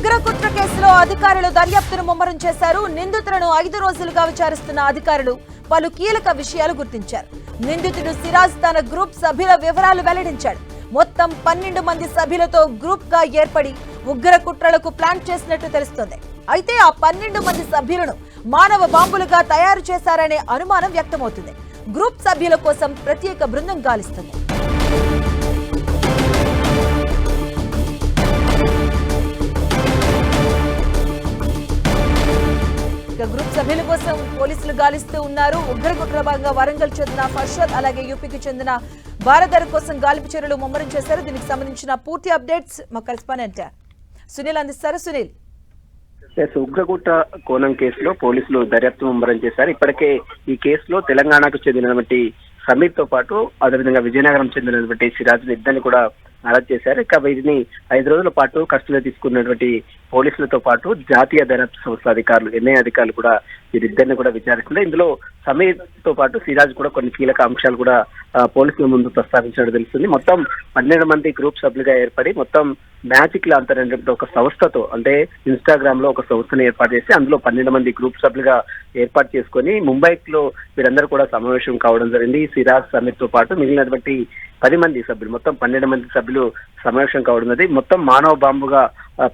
ఉగ్రకుట్ర కేసులో అధికారులు దర్యాప్తును ముమ్మరం చేశారు. నిందితులను ఐదు రోజులుగా విచారిస్తున్న అధికారులు పలు కీలక విషయాలు గుర్తించారు. నిందితుడు సిరాజ్ తన గ్రూప్ సభ్యుల వివరాలు వెల్లడించాడు. మొత్తం పన్నెండు మంది సభ్యులతో గ్రూప్గా ఏర్పడి ఉగ్ర కుట్రలకు ప్లాన్ చేసినట్టు తెలుస్తోంది. అయితే ఆ పన్నెండు మంది సభ్యులను మానవ బాంబులుగా తయారు చేశారనే అనుమానం వ్యక్తమవుతుంది. గ్రూప్ సభ్యుల కోసం ప్రత్యేక బృందం గాలిస్తుంది. ఇక గ్రూప్ సభ్యుల కోసం పోలీసులు గాలిస్తూ ఉన్నారు. ఉగ్రకుట్ర భాగంగా వరంగల్ చెందిన ఫర్షద్ అలాగే యూపీకి చెందిన భారతర్ కోసం గాలిపు చర్యలు ముమ్మరం చేశారు. దీనికి సంబంధించిన పూర్తి అప్డేట్స్ మా కరెస్పాండెంట్ సునీల్ అందిస్తారు. సునీల్. ఎస్ ఉగ్రగుట్ట కోణం కేసులో పోలీసులు దర్యాప్తు ముమ్మరం చేశారు. ఇప్పటికే ఈ కేసులో తెలంగాణకు చెందినటువంటి సమీర్తో పాటు అదేవిధంగా విజయనగరం చెందినటువంటి సిరాజులు ఇద్దరిని కూడా అరెస్ట్ చేశారు. ఇక వీరిని ఐదు రోజుల పాటు కస్టడీలో తీసుకున్నటువంటి పోలీసులతో పాటు జాతీయ దర్యాప్తు సంస్థ అధికారులు ఎన్ఐ అధికారులు కూడా వీరిద్దరిని కూడా విచారిస్తున్నారు ఇందులో సమీర్తో పాటు సిరాజ్ కూడా కొన్ని కీలక అంశాలు కూడా పోలీసుల ముందు ప్రస్తావించినట్టు తెలుస్తుంది. మొత్తం పన్నెండు మంది గ్రూప్ సభ్యులుగా ఏర్పడి మొత్తం మ్యాజిక్ లాంతర్ అనేటువంటి ఒక సంస్థతో అంటే ఇన్స్టాగ్రామ్లో ఒక సంస్థను ఏర్పాటు చేసి అందులో పన్నెండు మంది గ్రూప్ సభ్యులుగా ఏర్పాటు చేసుకొని ముంబైలో వీరందరూ కూడా సమావేశం కావడం జరిగింది. సిరాజ్ సమీర్తో పాటు మిగిలినటువంటి పది మంది సభ్యులు మొత్తం పన్నెండు మంది సభ్యులు సమావేశం కావడం జరిగింది. మొత్తం మానవ బాంబుగా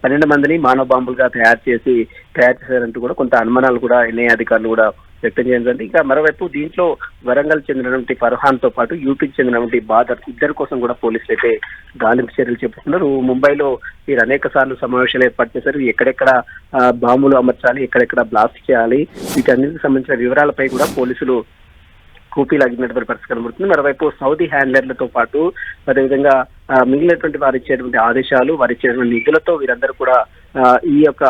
పన్నెండు మందిని మానవ బాంబులుగా తయారు చేసి తయారు చేశారంటూ కూడా కొంత అనుమానాలు కూడా ఎన్ఐ అధికారులు కూడా వ్యక్తం చేయడం ఇంకా మరోవైపు దీంట్లో వరంగల్ చెందినటువంటి ఫర్హాన్తో పాటు యూపీకి చెందినటువంటి బాదర్ ఇద్దరి కోసం కూడా పోలీసులు అయితే గాలింపు చర్యలు చేపడుతున్నారు. ముంబైలో వీరు అనేక సార్లు సమావేశాలు ఏర్పాటు చేశారు. ఎక్కడెక్కడ బాంబులు అమర్చాలి ఎక్కడెక్కడ బ్లాస్ట్ చేయాలి వీటన్నిటికి సంబంధించిన వివరాలపై కూడా పోలీసులు కూపీ లాగినటువంటి పరిస్థితి కనబడుతుంది. మరోవైపు సౌదీ హ్యాండ్లర్లతో పాటు అదేవిధంగా మిగిలినటువంటి వారు ఇచ్చేటువంటి ఆదేశాలు వారు ఇచ్చేటువంటి నిధులతో వీరందరూ కూడా ఈ యొక్క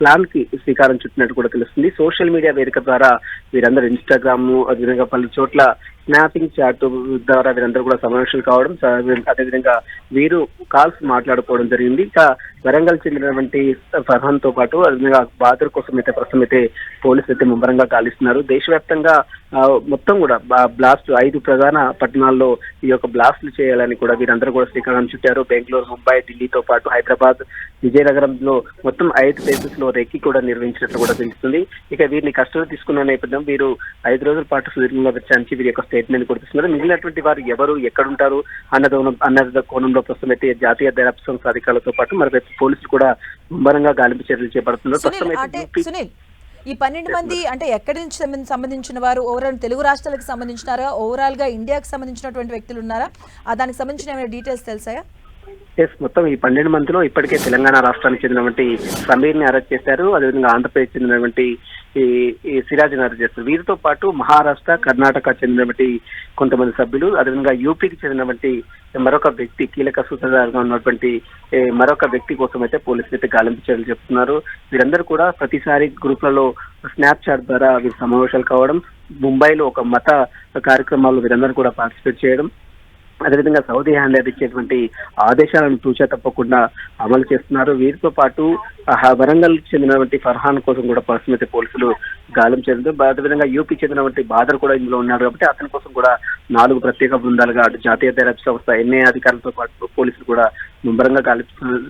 ప్లాన్కి శ్రీకారం చుట్టినట్టు కూడా తెలుస్తుంది. సోషల్ మీడియా వేదిక ద్వారా వీరందరూ ఇన్స్టాగ్రామ్ అదేవిధంగా పలు చోట్ల స్నాపింగ్ చాట్ ద్వారా వీరందరూ కూడా సమావేశాలు కావడం అదేవిధంగా వీరు కాల్స్ మాట్లాడుకోవడం జరిగింది. ఇంకా వరంగల్ చెందినటువంటి ఫర్హాన్తో పాటు అదేవిధంగా బాదర్ కోసం అయితే ప్రస్తుతం అయితే పోలీసులు అయితే ముమ్మరంగా గాలిస్తున్నారు. దేశవ్యాప్తంగా మొత్తం కూడా బ్లాస్ట్ ఐదు ప్రధాన పట్టణాల్లో ఈ యొక్క బ్లాస్ట్లు చేయాలని కూడా వీరందరూ కూడా శ్రీకారం చుట్టారు. బెంగళూరు ముంబై ఢిల్లీతో పాటు హైదరాబాద్ విజయనగరంలో మొత్తం ఐదు ప్లేసెస్లో రెక్కి కూడా నిర్వహించినట్లు కూడా తెలుస్తుంది. ఇక వీరిని కస్టడీ తీసుకున్న నేపథ్యం వీరు ఐదు రోజుల పాటు సుదీర్ఘంగా విచారించి వీరి యొక్క స్టేట్మెంట్ కొడుతున్నారు మిగిలినటువంటి వారు ఎవరు ఎక్కడుంటారు అన్నది అన్నది కోణంలో ప్రస్తుతం అయితే జాతీయ దర్యాప్తు సంస్థ అధికారులతో పాటు మరోవైపు పోలీసులు కూడా ముమ్మరంగా గాలింపు చర్యలు చేపడుతున్నారు. ప్రస్తుతం ఈ పన్నెండు మంది అంటే ఎక్కడి నుంచి సంబంధ- సంబంధించిన వారు? ఓవరాల్ తెలుగు రాష్ట్రాలకు సంబంధించినారా? ఓవరాల్గా ఇండియాకి సంబంధించినటువంటి వ్యక్తులు ఉన్నారా? దానికి సంబంధించిన ఏమైనా డీటెయిల్స్ తెలుసాయా? ఎస్ మొత్తం ఈ పన్నెండు మందిలో ఇప్పటికే తెలంగాణ రాష్ట్రానికి చెందినటువంటి సమీర్ని అరెస్ట్ చేశారు. అదేవిధంగా ఆంధ్రప్రదేశ్ చెందినటువంటి ఈ ఈ సిరాజ్ని అరెస్ట్ చేస్తారు వీరితో పాటు మహారాష్ట్ర కర్ణాటక చెందినటువంటి కొంతమంది సభ్యులు అదేవిధంగా యూపీకి చెందినటువంటి మరొక వ్యక్తి కీలక సూత్రధారంగా ఉన్నటువంటి మరొక వ్యక్తి కోసం అయితే పోలీసులు అయితే గాలింపు చర్యలు చెప్తున్నారు. వీరందరూ కూడా ప్రతిసారి గ్రూప్లలో స్నాప్ చాట్ ద్వారా వీరు సమావేశాలు కావడం ముంబైలో ఒక మత కార్యక్రమాల్లో వీరందరూ కూడా పార్టిసిపేట్ చేయడం అదేవిధంగా సౌదీ హ్యాండ్ ఇచ్చేటువంటి ఆదేశాలను తూచా తప్పకుండా అమలు చేస్తున్నారు. వీరితో పాటు వరంగల్ చెందినటువంటి ఫర్హాన్ కోసం కూడా ప్రస్తుతం అయితే పోలీసులు గాలం చేరుతూ అదేవిధంగా యూపీ చెందినటువంటి బాదర్ కూడా ఇందులో ఉన్నాడు కాబట్టి అతని కోసం కూడా నాలుగు ప్రత్యేక బృందాలుగా అటు జాతీయ దర్యాప్తు సంస్థ ఎన్ఐ అధికారులతో పాటు పోలీసులు కూడా ముమ్మరంగా గాలి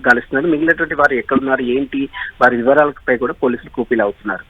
గాలిస్తున్నారు. మిగిలినటువంటి వారు ఎక్కడున్నారు ఏంటి వారి వివరాలపై కూడా పోలీసులు కూపీలు అవుతున్నారు.